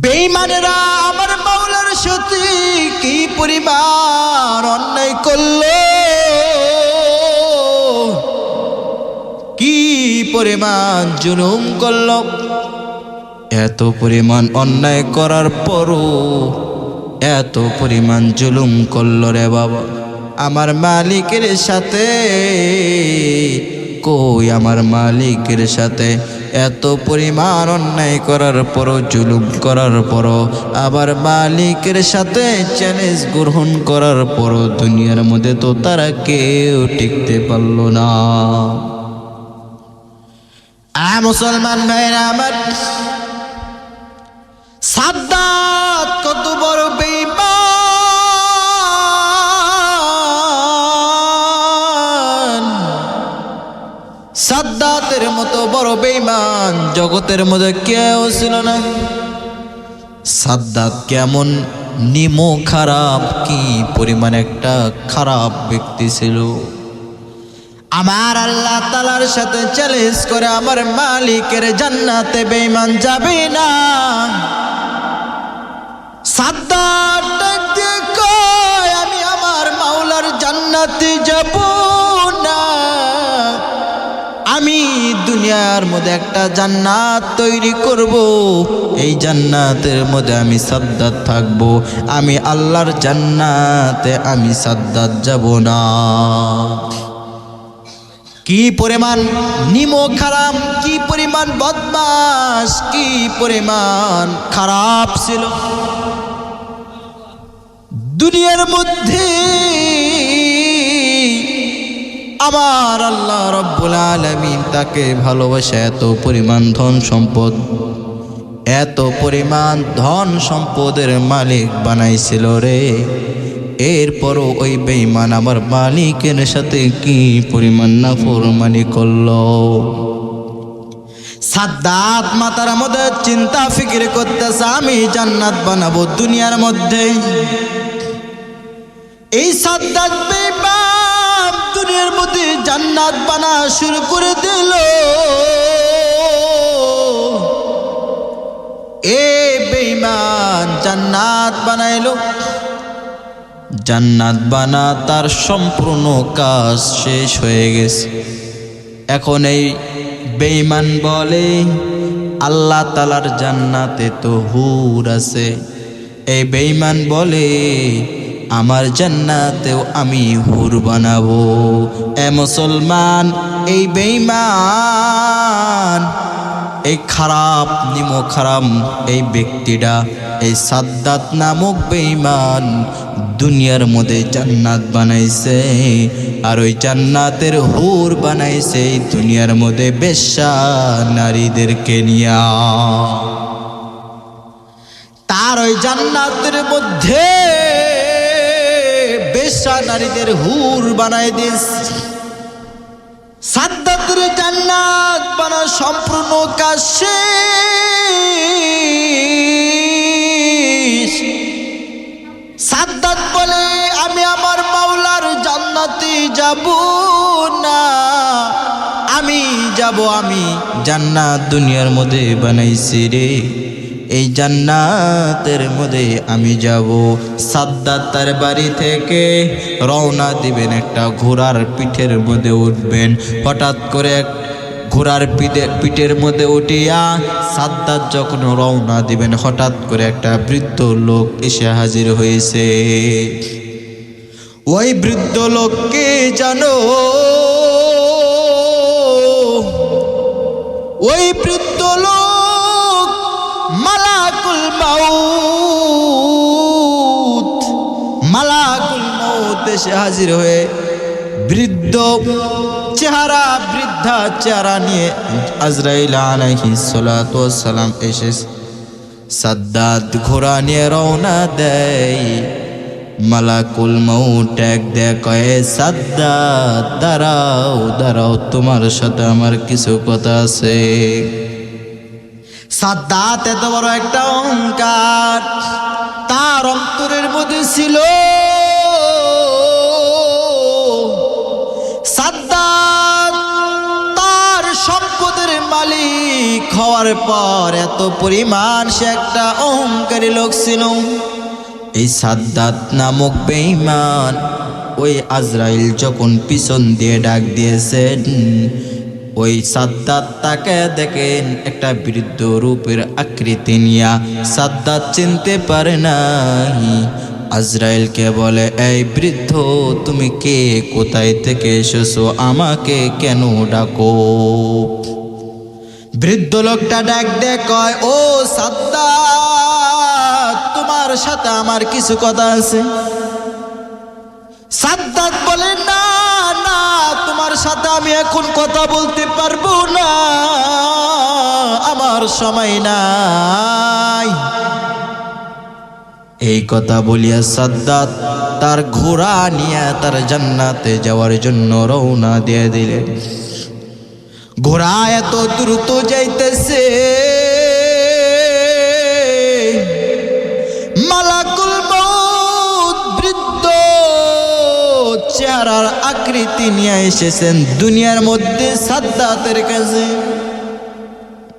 বেইমানেরা আমার মাওলার সাথে কি পরিবার অন্যায় করল? কি পরিমাণ জুলুম করল? এত পরিমাণ অন্যায় করার পরও এত পরিমাণ জুলুম করল রে বাবা। আমার মালিকের সাথে কই আমার মালিকের সাথে? এত পরিমাণ অন্যায় করার পরও, জুলুম করার পরও, আবার মালিকের সাথে চ্যালেঞ্জ গ্রহণ করার পরও দুনিয়ার মধ্যে তো তারা কেউ টিকতে পারল না। মুসলমান ভাইরা আমার সাদ্দাত বড় বেঈমান। জগতের মধ্যে কেউ ছিল না। সাদ্দাত কেমন, নিমো খারাপ, কি পরিমাণ একটা খারাপ ব্যক্তি ছিল। আমার আল্লাহ তালার সাথে চ্যালেঞ্জ করে আমার মালিকের জান্নাতে বেইমান যাবে না। সাদ্দার ডাক আমি আমার মাওলার জান্নাতে যাব। আমি দুনিয়ার মধ্যে একটা জান্নাত তৈরি করব। এই জান্নাতের মধ্যে আমি সাদ্দাত থাকব। আমি আল্লাহর জান্নাতে আমি সাদ্দাত যাব না। কি পরিমাণ নিমো খারাপ, কি পরিমাণ বদমাস কি পরিমাণ খারাপ ছিল। দুনিয়ার মধ্যে আমার আল্লাহ রব্বুল আলমিন তাকে ভালোবাসে, এত পরিমাণ ধন সম্পদ, এত পরিমাণ ধন সম্পদের মালিক বানাইছিল রে। এরপরও ওই বেইমান আমার মালিকের সাথে কি পরিমাণ নাফরমানি করল? সাদ্দাত মাতার মধ্যে চিন্তা ফিকির করতেছে, আমি জান্নাত বানাবো দুনিয়ার মধ্যে এই সাদ্দাত বেইমান মধ্যে জান্নাত বানা শুরু করে দিল। এ বেইমান জান্নাত বানাইলো। জান্নাত বানা তার সম্পূর্ণ কাজ শেষ হয়ে গেছে। এখন এই বেইমান বলে, আল্লাহ তালার জান্নাতে তো হুর আছে। এই বেইমান বলে আমার জান্নাতেও আমি হুর বানাবো। এ মুসলমান, এই বেইমান এই খারাপ নিমো খারাপ এই ব্যক্তিটা, এই সাদ্দাত নামক বেইমান দুনিয়ার মধ্যে জান্নাত বানাইছে আর ওই জান্নাতের হুর বানাইছে এই দুনিয়ার মধ্যে বেশ্যা নারীদেরকে নিয়া। তার ওই জান্নাতের মধ্যে বেশ্যা নারীদের হুর বানাই দিস। সাদ্দাতের জান্নাত বানা সম্পূর্ণ শেষ সাদ্দাত বলে, আমি আমার মাওলার জান্নাতে যাব না। আমি যাব, আমি জান্নাত দুনিয়ার মধ্যে বানাইছি রে। এই জান্নাতের মধ্যে আমি যাব। সাদ্দাত তার বাড়ি থেকে রওনা দিবেন, একটা ঘোড়ার পিঠের মধ্যে উঠবেন। হঠাৎ করে ঘোড়ার পিঠে পিঠের মধ্যে উঠিয়া সাদ্দাত যখন রওনা দিবেন, হঠাৎ করে একটা বৃদ্ধ লোক এসে হাজির হয়েছে। ওই বৃদ্ধ লোককে জানো? ওই বৃদ্ধ মাউত মালাকুল এসে হাজির হয়ে বৃদ্ধ চেহারা, বৃদ্ধা চেহারা নিয়ে আজরাইল আলাইহি সালাম এসে সাদ্দাত ঘোড়া নিয়ে রওনা দেয়। মালাকুল মৌট এক কয়ে সাদ্দাত, দাঁড়াও দাঁড়াও, তোমার সাথে আমার কিছু কথা আছে। সাদ্দাত এত বড় একটা অহংকার তার অন্তরের মধ্যে ছিল। সাদ্দাত তার সম্পদের মালিক হওয়ার পর এত পরিমাণ সে একটা অহংকারী লোক ছিল। এই সাদ্দাত নামক বেঈমান ওই আজরাইল যখন পিছন দিয়ে ডাক দিয়েছেন ওই সাদ্দাত তাকে দেখেন একটা বৃদ্ধ রূপের আকৃতি নিয়া। সাদ্দাত চিনতে পারে নাই। আজরাইলকে বলে, এই বৃদ্ধ, তুমি কে? কোথায় থেকে এসেছ? আমাকে কেন ডাকো? বৃদ্ধ লোকটা ডাক দে কয়, ও সাদ্দাত, তোমার সাথে আমার কিছু কথা আছে। সাদ্দাত সাথে আমি এখন কথা বলতে পারব না। আমার সময় নাই। এই কথা বলিয়া সাদ্দাত তার ঘোড়া নিয়ে তার জান্নাতে যাওয়ার জন্য রওনা দিয়ে দিলেন। ঘোড়া এত দ্রুত যাইতেছে। চেহারার আকৃতি নিয়ে এসেছেন দুনিয়ার মধ্যে সাদ্দাতের কাছে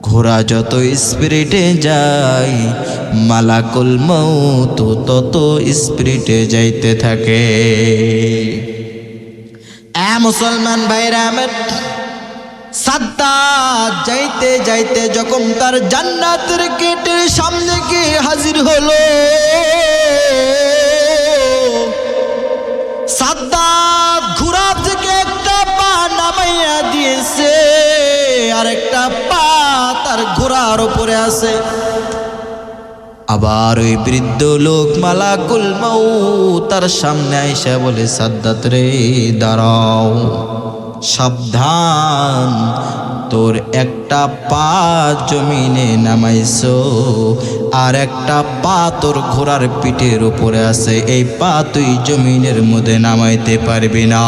ঘোড়া যত স্পিরিটে যায়, মালাকুল মৌত তত স্পিরিটে যাইতে থাকে। মুসলমান ভাইরা সাদ্দাত যাইতে যাইতে যখন তার জান্নাতের গেটের সামনে গিয়ে হাজির হলো সাদ্দাত ঘোড়া থেকে একটা পা নামাইয়া দিয়েছে আর একটা পা তার ঘোড়ার উপরে আছে। আবার ওই বৃদ্ধ লোক মালাকুল মাউ তার সামনে আইসা বলে, সাদ্দাত রে দাঁড়াও। সাবধান। তোর একটা পা জমিনে নামাইছো, আর একটা পা তোর ঘোড়ার পিঠের উপরে আছে। এই পা তুই জমিনের মধ্যে নামাইতে পারবি না।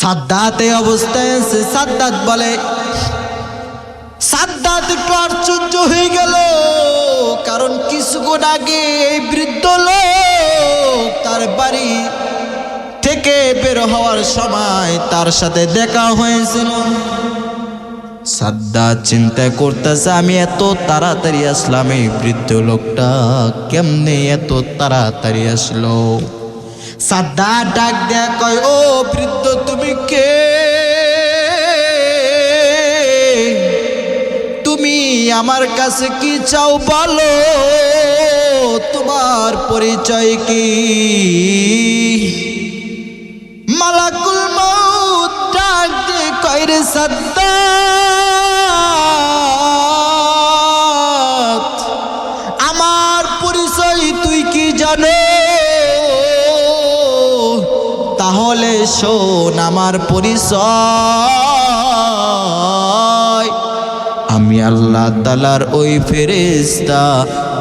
সাদ্দাত অবস্থায় আছে, সাদ্দাত বলে, সাদ্দাত একটু আশ্চর্য হয়ে গেল। কারণ কিছুক্ষণ আগে এই বৃদ্ধ লোক তার বাড়ি থেকে বের হওয়ার সময় তার সাথে দেখা হয়েছিল। সাদ্দাত চিন্তা করতেছে, আমি এত তাড়াতাড়ি আসলাম, এই বৃদ্ধ লোকটা কেমনে এত তাড়াতাড়ি আসলো? সাদ্দাত ডাক দেয়া কয়, ও বৃদ্ধ, তুমি কে? তুমি আমার কাছে কি চাও বলো? তোমার পরিচয় কি? দিয়ে কয় রে সাদ্দাত। আমার পরিচয় তুই কি জানো? তাহলে শোন আমার পরিচয়। আমি আল্লাহ তালার ওই ফেরেস্তা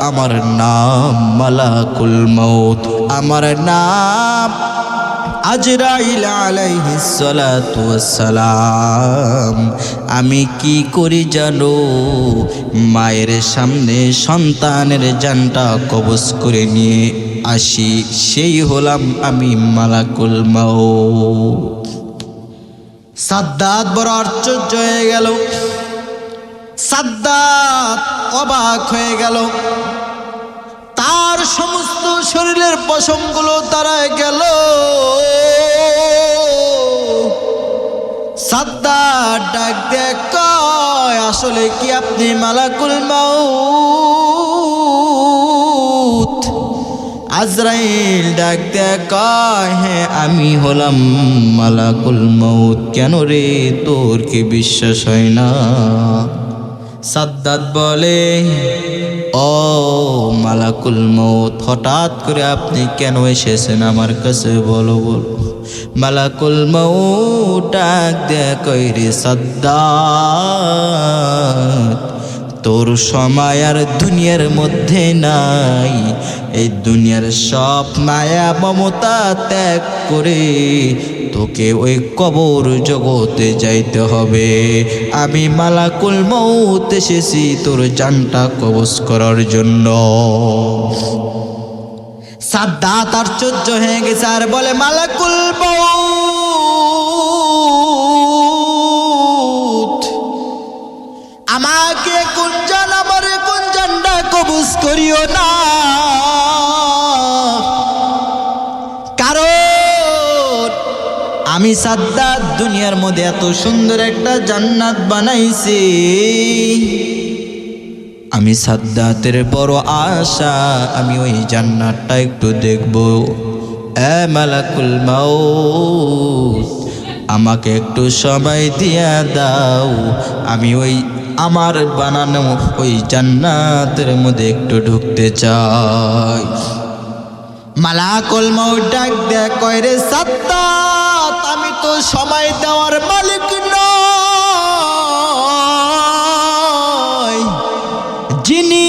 আমার নাম মালাকুল মৌত আমার নাম আজরাইল সালাম আমি কি করি জানো? মায়ের সামনে সন্তানের জানটা কবজ করে নিয়ে আসি, সেই হলাম আমি মালাকুল মাউত। সাদ্দাত বড় আশ্চর্য হয়ে গেল। সাদ্দাত অবাক হয়ে গেল। তার সমস্ত শরীরের পশমগুলো তারা গেল। সাদ্দাত ডাক কয়, আসলে কি আপনি মালাকুল মাউত? আজরাইল ডাক কয় হ্যাঁ আমি হলাম মালাকুল মৌত কেন রে তোর কি বিশ্বাস হয় না? সাদ্দাত বলে, ও মালাকুল মৌত হঠাৎ করে আপনি কেন এসেছেন আমার কাছে? বলো বলো। মালাকুল মৌত ডাক দিয়ে সাদ্দাত, তোর সময় আর দুনিয়ার মধ্যে নাই। এই দুনিয়ার সব মায়া মমতা ত্যাগ করে তোকে ওই কবর জগতে যাইতে হবে। আমি মালাকুল মৌত এসেছি তোর জানটা কবজ করার জন্য। সাদ্দাত আশ্চর্য হয়ে গেছে আর বলে, মালাকুল আমাকে কোন আমারে কোন জানটা কবুজ করিও না। আমি সাদ্দাত দুনিয়ার মধ্যে এত সুন্দর একটা জান্নাত বানাইছি। আমি সাদ্দাতের বড় আশা, আমি ওই জান্নাতটা একটু দেখব। এ মালাকুল মাউত, আমাকে একটু সময় দিয়া দাও। আমি ওই আমার বানানো ওই জান্নাতের মধ্যে একটু ঢুকতে চাই। মালাকুল মাউত ডাক দে কয় রে সাদ্দাত আমি তো সময় দেওয়ার মালিক নয় যিনি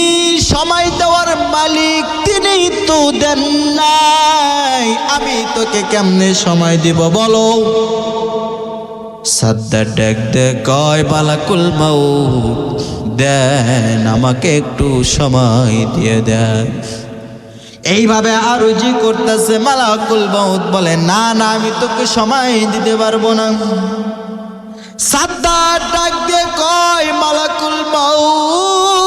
সময় দেওয়ার মালিক তিনি তো দেন নাই। আমি তোকে কেমনে সময় দিব বলো? সাদ্দার ডেক দে কয় বালাকুল মাউ দেন আমাকে একটু সময় দিয়ে দেন। এইভাবে আরজি করতেছে মালাকুল মাউত বলে, না না, আমি তোকে সময় দিতে পারব না। সাদ্দার ডাক দিয়ে কয় মালাকুল মাউত,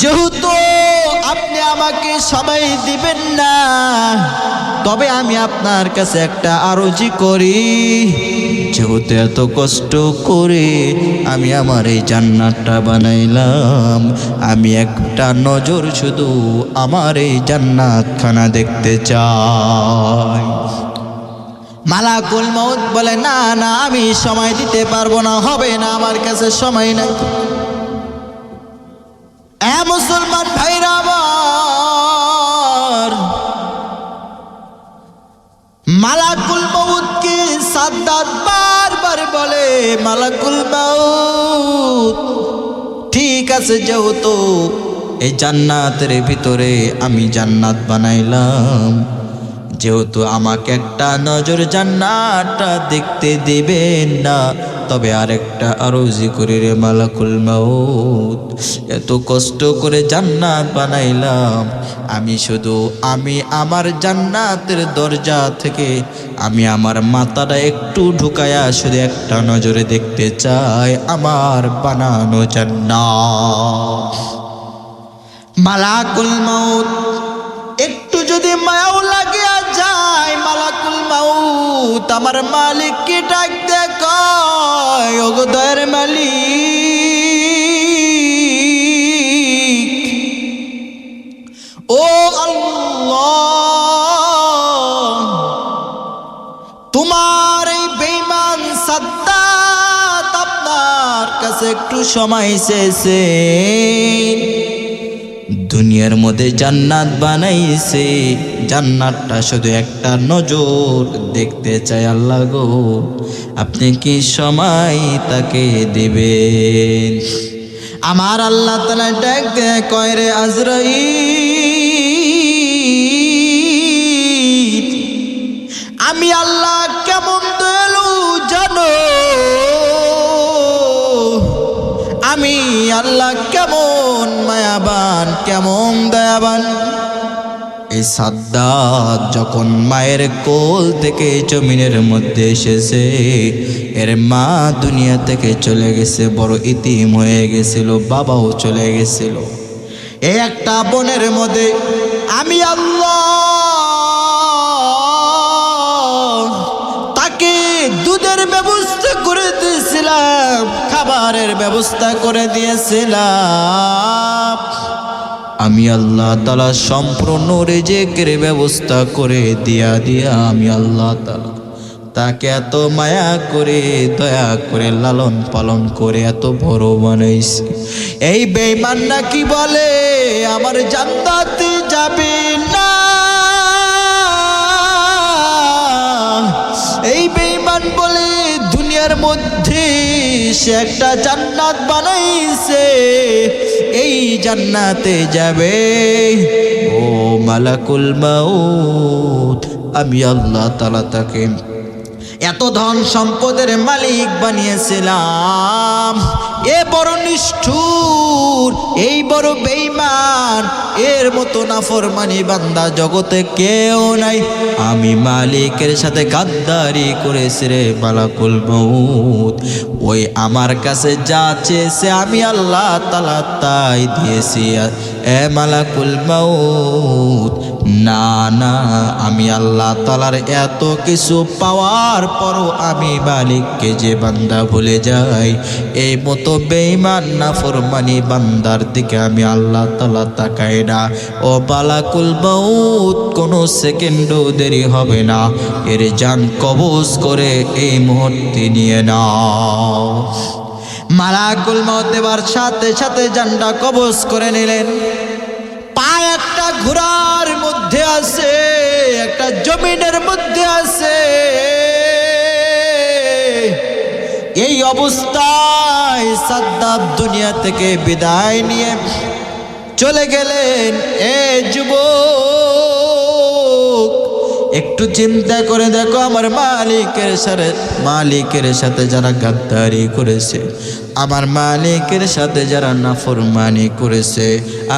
যেহেতু আপনি আমাকে সবাই দিবেন না তবে আমি আপনার কাছে একটা আরজি করি। যেহেতু এত কষ্ট করে আমি আমার এই জান্নাতটা বানাইলাম, আমি একটা নজর শুধু আমার এই জান্নাতখানা দেখতে চাই। মালাকুল মৌত বলে, না না, আমি সময় দিতে পারব না, হবে না, আমার কাছে সময় নাই। মালাকুল মাউত। ঠিক আছে যেহেতু এই জান্নাতের ভিতরে আমি জান্নাত বানাইলাম। যেহেতু আমাকে একটা নজর জান্নাতটা দেখতে দিবেন না তবে আরেকটা আরজি করে রে মালাকুল মাউত। এত কষ্ট করে জান্নাত বানাইলাম। আমি শুধু, আমি আমার জান্নাতের দরজা থেকে, আমি আমার মাথাটা একটু ঢুকায়া শুধু একটা নজরে দেখতে চাই আমার বানানো জান্নাত। মালাকুল মাউত, একটু যদি মায়াও লাগিয়া যায়, মালাকুল মাউত, আমার মালিককে ডাক দে ওগো মালিক। ও আল্লাহ তোমার এই বেঈমান সাদ্দাত আপনার কাছে একটু সময় শেষে দুনিয়ার মধ্যে জান্নাত বানাইছে। জান্নাতটা শুধু একটা নজর দেখতে চাই আল্লাহ গো। আপনি কি সময় তাকে দেবেন? আমার আল্লাহ তালা ডাক দেয় কয় রে আজরাই আমি আল্লাহ কেমন দয়ালু জানো? আমি আল্লাহ দয়াবান এই সাদ্দাত যখন মায়ের কোল থেকে জমিনের মধ্যে এসেছে, এর মা দুনিয়া থেকে চলে গেছে, বড় ইতিম হয়ে গেছিল, বাবাও চলে গেছিল। এই একটা বনের মধ্যে আমি আল্লাহ তাকে দুধের ব্যবস্থা করে দিয়েছিলাম, খাবারের ব্যবস্থা করে দিয়েছিলাম। আমি আল্লাহ তালা সম্পূর্ণ রেজেকের ব্যবস্থা করে দিয়া দিয়া আমি আল্লাহ তালা তাকে এত মায়া করে, দয়া করে, লালন পালন করে এত বড় বানাইছি। এই বেইমানরা কি বলে? আমার জান্নাতে যাবে না। এই বেইমান বলে, দুনিয়ার মধ্যে সে একটা জান্নাত বানাইছে। এই জান্নাতে যাবে। ও মালাকুল মাউত, আমি আল্লাহ তালা তাকে এত ধন সম্পদের মালিক বানিয়েছিলাম। এ বড় নিষ্ঠুর, এই বড় বেইমান এর মতো নাফরমানি বান্দা জগতে কেউ নাই। আমি মালিকের সাথে গাদ্দারি করেছি রে মালাকুল মৌত ওই আমার কাছে যা চেয়েছে আমি আল্লাহ তালা তাই দিয়েছি। এ মালাকুল মৌত না না, আমি আল্লাহ তালার এত কিছু পাওয়ার পরও আমি মালিককে যে বান্দা ভুলে যাই, এই মতো বেইমান না ফরমানি বান্দার দিকে আমি আল্লাহ তালা তাকাই না। ও বালাকুল মৌত কোনো সেকেন্ডও দেরি হবে না, এর যান কবজ করে এই মুহূর্তে নিয়ে নাও। মালাকুল মত এবার সাথে সাথে জানটা কবজ করে নিলেন। পা একটা ঘোড়ার মধ্যে আছে, একটা জমিনের মধ্যে আছে। এই অবস্থায় সাদ্দাব দুনিয়া থেকে বিদায় নিয়ে চলে গেলেন এ যুবক। একটু চিন্তা করে দেখো আমার মালিকের সাথে মালিকের সাথে যারা গাদ্দারি করেছে, আমার মালিকের সাথে যারা নাফরমানি করেছে,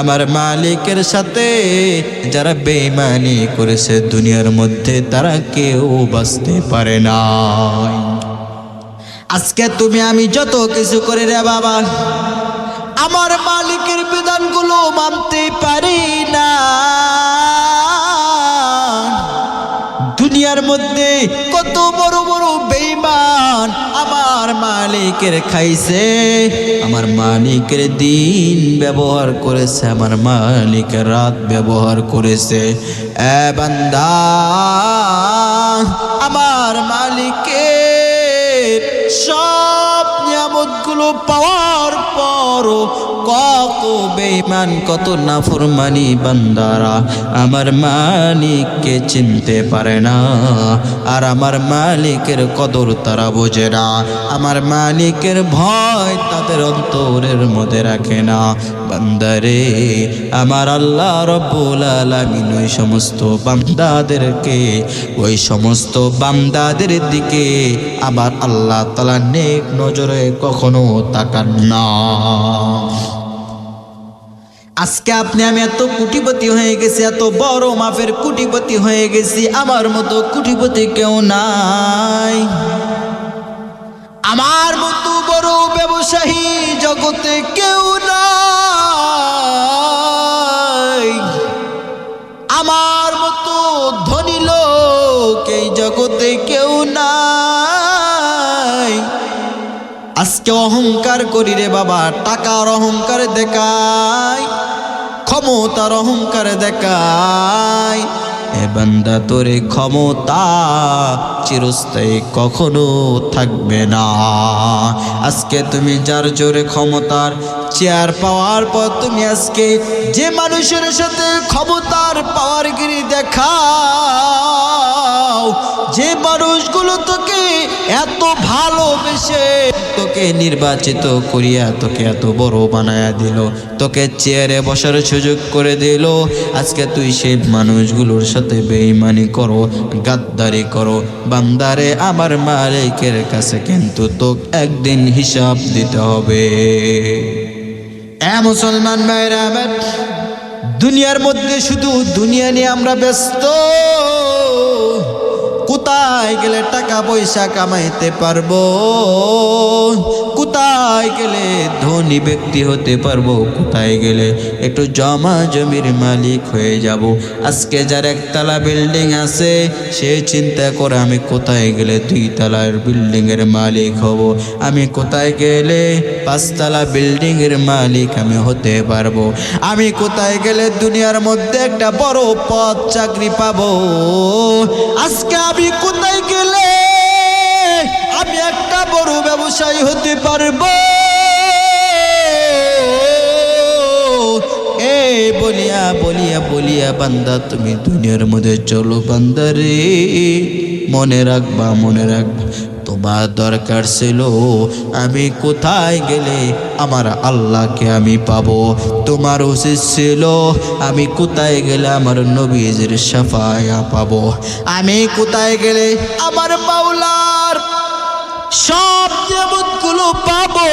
আমার মালিকের সাথে যারা বেইমানি করেছে, দুনিয়ার মধ্যে তারা কেউ বাঁচতে পারে না আজকে তুমি আমি যত কিছু করি রে বাবা, আমার মালিকের বিধানগুলো মানতে পারি না। দুনিয়ার মধ্যে কত বড় বড় বেইমান আমার মালিকের খাইছে। আমার মালিকের দিন ব্যবহার করেছে, আমার মালিকের রাত ব্যবহার করেছে। এ বান্দা, আমার মালিকের সব নিয়ামতগুলো পাওয়ার পরও কত বেইমান কত নাফরমানি বান্দারা। আমার মালিককে চিনতে পারে না, আর আমার মালিকের কদর তারা বোঝে না। আমার মালিকের ভয় তাদের অন্তরের মধ্যে রাখে না। বান্দারে, আমার আল্লাহ রব্বুল আলামিন ওই সমস্ত বান্দাদেরকে, ওই সমস্ত বান্দাদের দিকে আমার আল্লাহ তালা নেক নজরে কখনো তাকান না। আজকে আপনি, আমি এত কুটিপতি হয়ে গেছি, এত বড় মাপের কুটিপতি হয়ে গেছি, আমার মতো কুটিপতি কেউ নাই। আমার মতো বড় ব্যবসায়ী জগতে কেউ নাই। আমার মতো ধনী লোক এই জগতে কেউ নাই। আজকে অহংকার করি রে বাবা, টাকার অহংকার দেখায় ক্ষমতার অহংকার দেখায়। এ বান্দা তোরে ক্ষমতা চিরস্থায়ী কখনো থাকবে না। আজকে তুমি যার জোরে ক্ষমতার চেয়ার পাওয়ার পর তুমি আজকে যে মানুষের সাথে ক্ষমতার পাওয়ারগিরি দেখাও যে মানুষগুলো তোকে এত ভালোবেসে তোকে নির্বাচিত করিয়া তোকে এত বড় বানায়া দিল, তোকে চেয়ারে বসার সুযোগ করে দিল। আজকে তুই সেই মানুষগুলোর সাথে বেইমানি করো, গাদ্দারি করো। বান্দারে, আমার মালিকের কাছে কিন্তু তো একদিন হিসাব দিতে হবে। এ মুসলমান ভাইরা দুনিয়ার মধ্যে শুধু দুনিয়া নিয়ে আমরা ব্যস্ত। কোথায় গেলে টাকা পয়সা কামাইতে পারব? কোথায় গেলে ধনী ব্যক্তি হতে পারব? কোথায় গেলে একটু জমা জমির মালিক হয়ে যাব। আজকে যার একতলা বিল্ডিং আছে, সে চিন্তা করে আমি কোথায় গেলে দুই তলার বিল্ডিং এর মালিক হব? আমি কোথায় গেলে পাঁচতলা বিল্ডিং এর মালিক আমি হতে পারব? আমি কোথায় গেলে দুনিয়ার মধ্যে একটা বড় পদ চাকরি পাবো? আজকে আমি কোথায় গেলে আমি একটা বড় ব্যবসায়ী হতে পারব। এ বলিয়া বলিয়া বলিয়া বান্দা, তুমি দুনিয়ার মধ্যে চলো বান্দা রে। মনে রাখবা মনে রাখবা, তোমার দরকার ছিল আমি কোথায় গেলে আমার আল্লাহকে আমি পাবো। তোমার উচিত ছিল আমি কোথায় গেলে আমার নবীজের সাফায়া পাবো। আমি কোথায় গেলে আমার মাওলার সব নিয়ামতগুলো পাবো,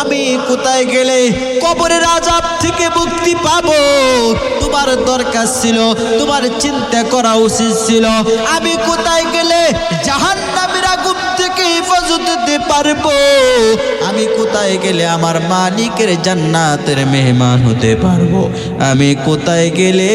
আমি কোথায় গেলে কবরের আজাব থেকে মুক্তি পাবো? তোমার দরকার ছিল, তোমার চিন্তা করা উচিত ছিল। আমি কোথায় গেলে জাহান জাহান্নামের আগুন থেকে হেফাজত হতে পারব? আমি কোথায় গেলে আমার মালিকের জান্নাতের মেহমান হতে পারব? আমি কোথায় গেলে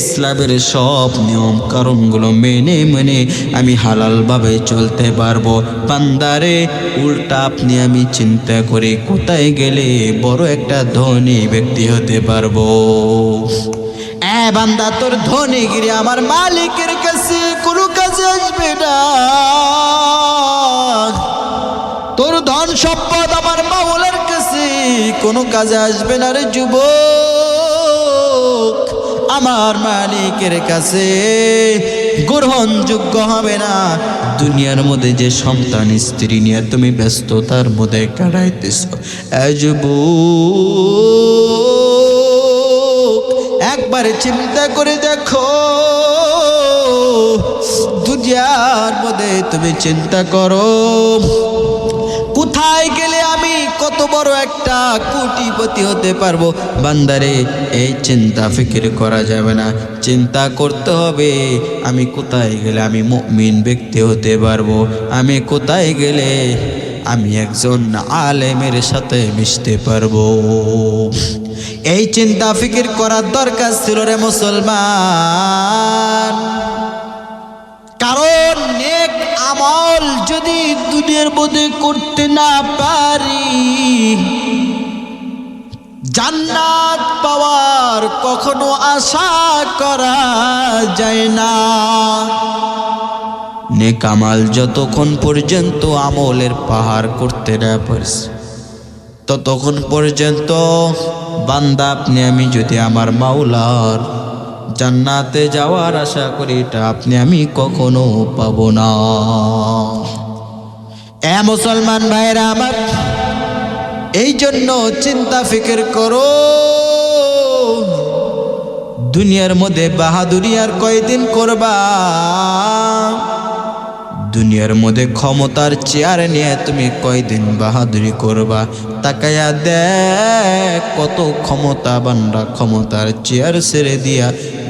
ইসলামের সব নিয়ম কারণগুলো মেনে মেনে আমি হালালভাবে চলতে পারব। বান্দারে, উল্টা আপনি আমি চিন্তা করে কোথায় গেলে বড় একটা ধনী ব্যক্তি হতে পারব। বান্দা, তোর ধনীগিরি আমার মালিকের কাছে কোনো কাজে আসবে না। তোর ধন সম্পদ আমার মাওলার কাছে কোনো কাজে আসবে না রে যুবক। আমার মালিকের কাছে গ্রহণযোগ্য হবে না। দুনিয়ার মধ্যে যে সন্তান, স্ত্রী নিয়ে তুমি ব্যস্ততার মধ্যে কাটাইতেছ যুবক, একবার চিন্তা করে দেখো। দুনিয়ার মধ্যে তুমি চিন্তা করো। কোথায় গেলে কত বড় একটা কোটিপতি হতে পারব? বান্দারে, এই চিন্তা ফিকির করা যাবে না। চিন্তা করতে হবে, আমি কোথায় গেলে আমি মুমিন ব্যক্তি হতে পারব? আমি কোথায় গেলে আমি একজন আলেমের সাথে মিশতে পারব? এই চিন্তা ফিকির করার দরকার ছিল রে মুসলমান। কারণ আমল যদি দুনিয়ার মধ্যে করতে না পারি, জান্নাত পাওয়ার কখনো আশা করা যায় না। নেক আমাল যতক্ষণ পর্যন্ত আমলের পাহাড় করতে না পারছি, ততক্ষণ পর্যন্ত বান্দা আপনি, আমি যদি আমার মাওলার জান্নাতে যাওয়ার আশা করি এটা আপনি আমি কখনো পাব না। এ মুসলমান ভাইরা আমার, এই জন্য চিন্তা ফিকির করো। দুনিয়ার মধ্যে বাহাদুরি আর কয়দিন করবা? দুনিয়ার মধ্যে ক্ষমতার চেয়ার নিয়ে তুমি কয়দিন বাহাদুরি করবা? তাকায়া দেখ কত ক্ষমতাবানরা ক্ষমতার চেয়ার ছেড়ে দিয়া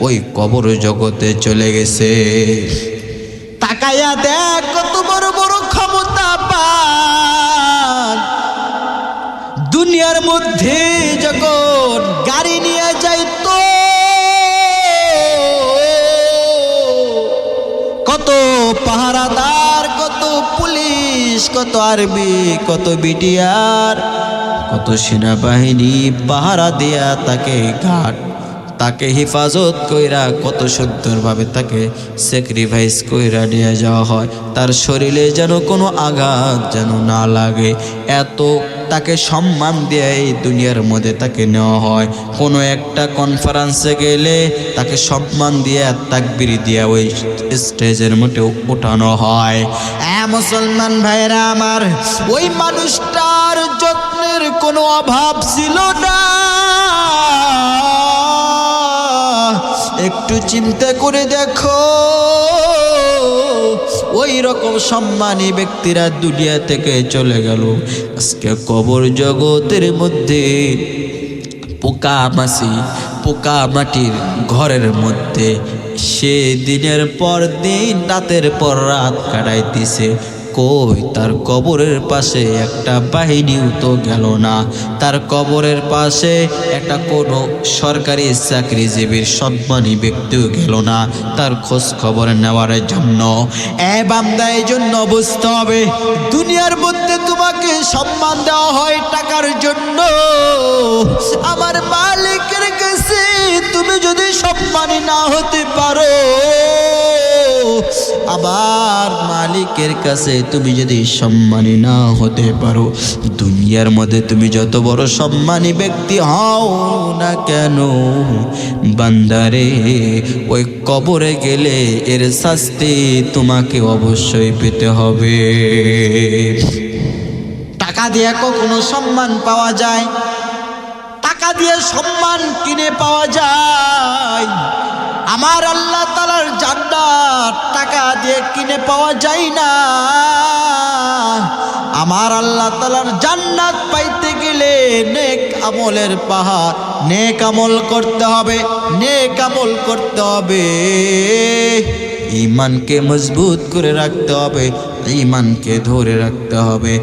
ওই কবর জগতে চলে গেছে। তাকায়া দেখ কত বড় বড় ক্ষমতা পান দুনিয়ার মধ্যে যখন গাড়ি নিয়ে যাইতো কত পাহারাদার, কত পুলিশ, কত আর্মি কত বিটিআর, কত সেনাবাহিনী, পাহারা দেয়া তাকে ঘাট, তাকে হেফাজত কইরা কত সুন্দরভাবে তাকে স্যাক্রিফাইস কইরা নিয়ে যাওয়া হয়। তার শরীরে যেন কোনো আঘাত যেন না লাগে। এত তাকে সম্মান দিয়ে এই দুনিয়ার মধ্যে তাকে নেওয়া হয়। কোনো একটা কনফারেন্সে গেলে তাকে সম্মান দিয়ে তাকবির দিয়ে ওই স্টেজের মধ্যে উঠানো হয়। হ্যাঁ মুসলমান ভাইরা আমার, ওই মানুষটার যত্নের কোনো অভাব ছিল না। একটু চিন্তা করে দেখো। ওই রকম সম্মানী ব্যক্তিরা দুনিয়া থেকে চলে গেল। আজকে কবর জগতের মধ্যে পোকা মাসি পোকা মাটির ঘরের মধ্যে সে দিনের পর দিন, রাতের পর রাত কাটাইতেছে। কই? তার কবরের পাশে একটা বাহিনীও তো গেল না। তার কবরের পাশে একটা কোনো সরকারি চাকরিজীবীর সম্মানী ব্যক্তিও গেল না তার খোঁজ খবর নেওয়ার জন্য। এ জন্য বুঝতে হবে, দুনিয়ার মধ্যে তোমাকে সম্মান দেওয়া হয় টাকার জন্য। আমার মালিকের কাছে তুমি যদি সম্মানী না হতে পারো আবার মালিকের কাছে তুমি যদি সম্মানী না হতে পারো, দুনিয়ার মধ্যে তুমি যত বড় সম্মানী ব্যক্তি হও না কেন? বান্দারে, ওই কবরে গেলে এর শাস্তি তোমাকে অবশ্যই পেতে হবে। টাকা দিয়ে কখনো সম্মান পাওয়া যায়, টাকা দিয়ে সম্মান কিনে পাওয়া যায়। আমার আল্লাহ তালার জান্নাত টাকা দিয়ে কিনে পাওয়া যায় না। আমার আল্লাহ তালার জান্নাত পাইতে গেলে নেক আমলের পাহাড়, নেক আমল করতে হবে, নেক আমল করতে হবে। ইমানকে মজবুত করে রাখতে হবে ইমানকে ধরে রাখতে হবে।